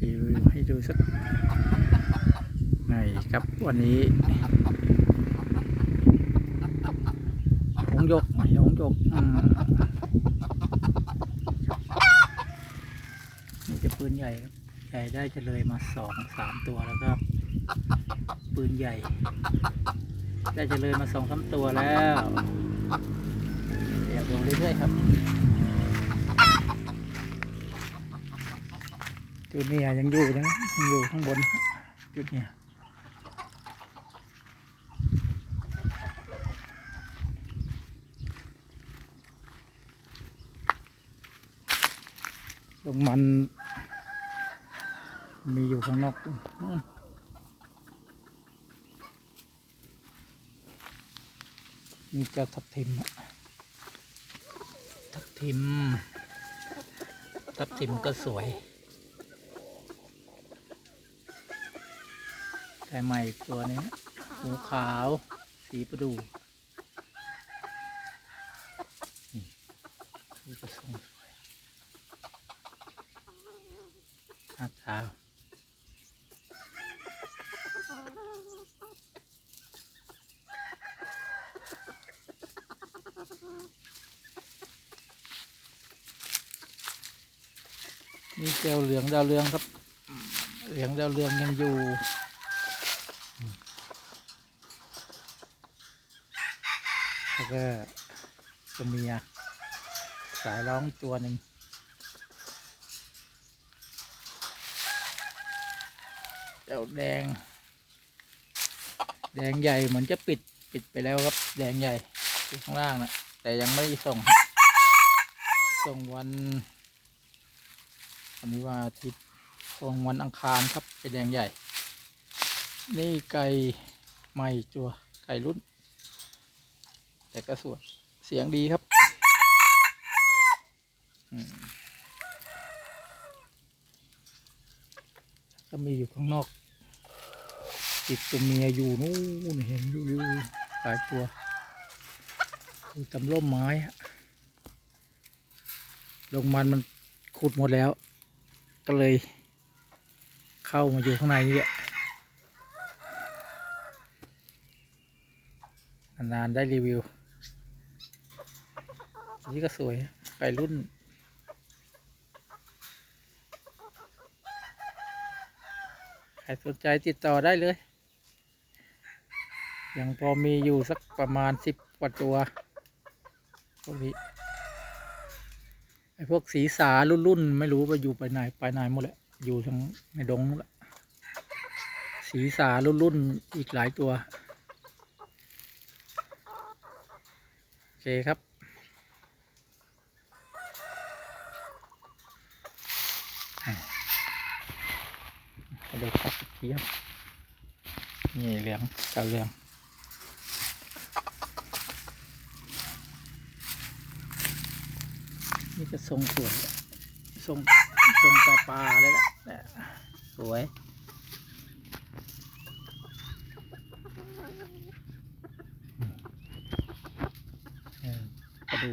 รีวิวให้ดูสักหน่อยครับวันนี้หงยกหงยกอืมนี่จะปืนใหญ่ครับใหญ่ได้จะเลยมาสองสามตัวแล้วก็ปืนใหญ่ ได้จะเลยมาสองสามตัวแล้วเดี๋ยวลงเรื่อยๆครับ จุดนี้ยังอยู่นะยังอยู่ข้างบนจุดเนี้ยตรงมัน มีอยู่ข้างนอกนู่เจ้าทับทิมทับทิมทับทิมก็สวย ได้ใหม่ตัวนึงหูขาว สีประดูนี่นี่ก็สวยหน้าตานี่เจลเหลืองดาวเรืองครับ เหลืองดาวเรืองยังอยู่ แล้วก็ตัวเมีย สายร้องตัวหนึ่งเจ้าแดง แดงใหญ่เหมือนจะปิดปิดไปแล้วครับ แดงใหญ่อยู่ข้างล่างนะแต่ยังไม่ส่ง ส่งวันวันนี้ว่าอาทิตย์ส่งวันอังคารครับเป็นแดงใหญ่ นี่ไก่ใหม่จัวไก่รุ่น แต่ก็สวยเสียงดีครับอืมก็มีอยู่ข้างนอก ติดตัวเมียอยู่นู่นเห็นอยู่อยู่หลายตัวอยู่ตำร่มไม้ลงมันมันขุดหมดแล้ว ก็เลย เข้ามาอยู่ข้างในนี่แหละนานๆได้รีวิว นนี้ก็สวยไก่รุ่น ใครสนใจติดต่อได้เลย ยังพอมีอยู่สักประมาณสิบกว่าตัวพวกนี้ไอ้พวกสีสารุ่นรุ่นๆไม่รู้ว่าอยู่ไปไหนไปไหนหมดแหละอยู่ทางในดงนู่นแหละสีสารุ่นรุ่นๆอีกหลายตัว โอเคครับ กระดูกตับเทียมนี่เหลืองเก่าเหลืองนี่จะทรงสวยทรงทรงปลาปลาเลยล่ะสวยกระดู